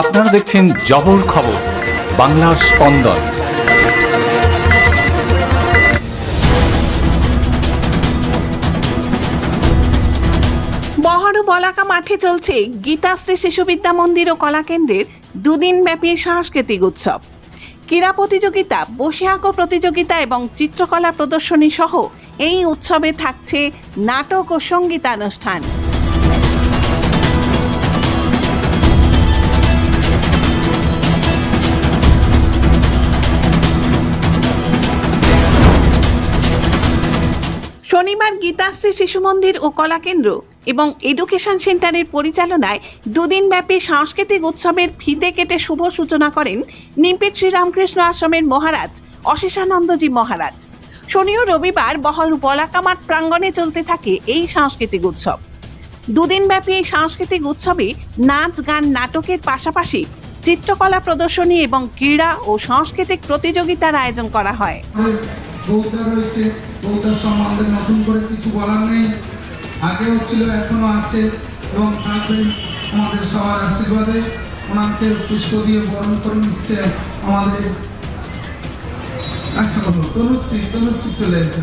আপনারা দেখছেন জবর খবর, বাংলার স্পন্দন। বলাকা মাঠে চলছে গীতাশ্রী শিশু বিদ্যা মন্দির ও কলাকেন্দ্রের দুদিন ব্যাপী সাংস্কৃতিক উৎসব। ক্রীড়া প্রতিযোগিতা বসে আঁকো প্রতিযোগিতা এবং চিত্রকলা প্রদর্শনী সহ এই উৎসবে থাকছে নাটক ও সঙ্গীতানুষ্ঠান। শনিবার গীতাশ্রী শিশু মন্দির ও কলাকেন্দ্র এবং এডুকেশন সেন্টারের পরিচালনায় দুদিনব্যাপী সাংস্কৃতিক উৎসবের ফিতে কেটে শুভ সূচনা করেন নিমপেট শ্রীরামকৃষ্ণ আশ্রমের মহারাজ অশেষানন্দজি মহারাজ। শনি ও রবিবার বহর বলাকামাট প্রাঙ্গণে চলতে থাকে এই সাংস্কৃতিক উৎসব। দুদিনব্যাপী এই সাংস্কৃতিক উৎসবে নাচ, গান, নাটকের পাশাপাশি চিত্রকলা প্রদর্শনী এবং ক্রীড়া ও সাংস্কৃতিক প্রতিযোগিতার আয়োজন করা হয়। বৌদ্ধা রয়েছে বৌদ্ধার সম্বন্ধে নতুন করে কিছু বলার নেই। আগেও ছিল এখনও আছে এবং থাকবে আমাদের সবার আশীর্বাদে। ওনাকে পুষ্প দিয়ে বরণ করে নিচ্ছে আমাদের। একটা কথা, তনুশ্রী তনুশ্রী চলে এসে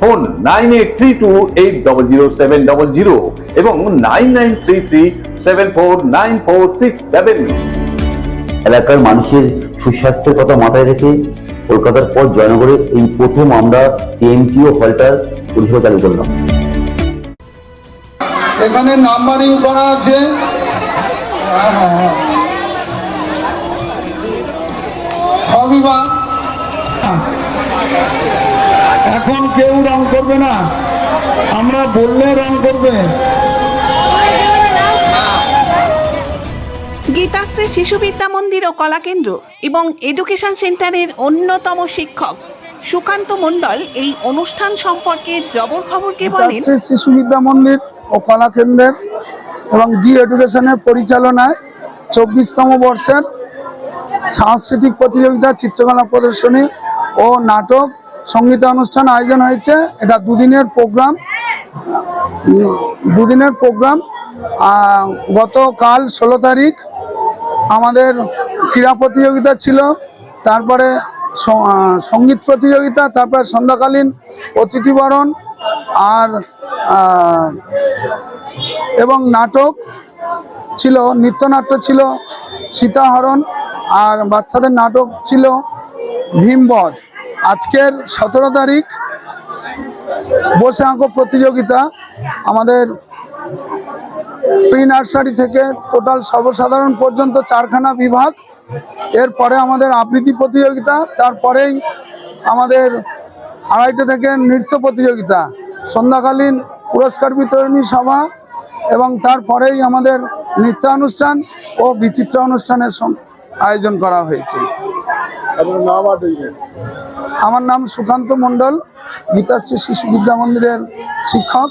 Phone nine eight three two eight double zero seven double zero এবং nine nine three three seven four nine four six seven. এলাকার মানুষের সুস্বাস্থ্যের কথা মাথায় রেখে কলকাতার পর জয়নগরে এই প্রথম আমরা টিএমটিও হলটার পরিষেবা চালু করলাম। এখানে নাম্বারিং করা আছে। হ্যাঁ, হ্যাঁ, হ্যাঁ। হবি বা এখন কেউ রং করবে না। আমরা বললে রং করবে। গীতাশ্রী শিশু বিদ্যা মন্দির ও কলাকেন্দ্র এবং এডুকেশন সেন্টারের অন্যতম শিক্ষক সুকান্ত মণ্ডল এই অনুষ্ঠান সম্পর্কে জবর খবরকে বলেন? শিশু বিদ্যা মন্দির ও কলা কেন্দ্রের এবং জি এডুকেশনের পরিচালনায় চব্বিশতম বর্ষের সাংস্কৃতিক প্রতিযোগিতা চিত্রকলা প্রদর্শনী ও নাটক সংগীত অনুষ্ঠান আয়োজন হয়েছে। এটা দুদিনের প্রোগ্রাম। দুদিনের প্রোগ্রাম। গতকাল ষোলো তারিখ আমাদের ক্রীড়া প্রতিযোগিতা ছিল। তারপরে সংগীত প্রতিযোগিতা, তারপরে সন্ধ্যাকালীন অতিথিবরণ আর এবং নাটক ছিল, নৃত্যনাট্য ছিল, সীতাহরণ আর বাচ্চাদের নাটক ছিল ভীমবধ। আজকের সতেরো তারিখ বসে আঁকো প্রতিযোগিতা আমাদের প্রি নার্সারি থেকে টোটাল সর্বসাধারণ পর্যন্ত চারখানা বিভাগ। এরপরে আমাদের আবৃত্তি প্রতিযোগিতা, তারপরেই আমাদের আড়াইটে থেকে নৃত্য প্রতিযোগিতা, সন্ধ্যাকালীন পুরস্কার বিতরণী সভা এবং তারপরেই আমাদের নৃত্যানুষ্ঠান ও বিচিত্র অনুষ্ঠানের আয়োজন করা হয়েছে। আমার নাম সুকান্ত মণ্ডল গীতাশ্রী শিশু বিদ্যা মন্দিরের শিক্ষক।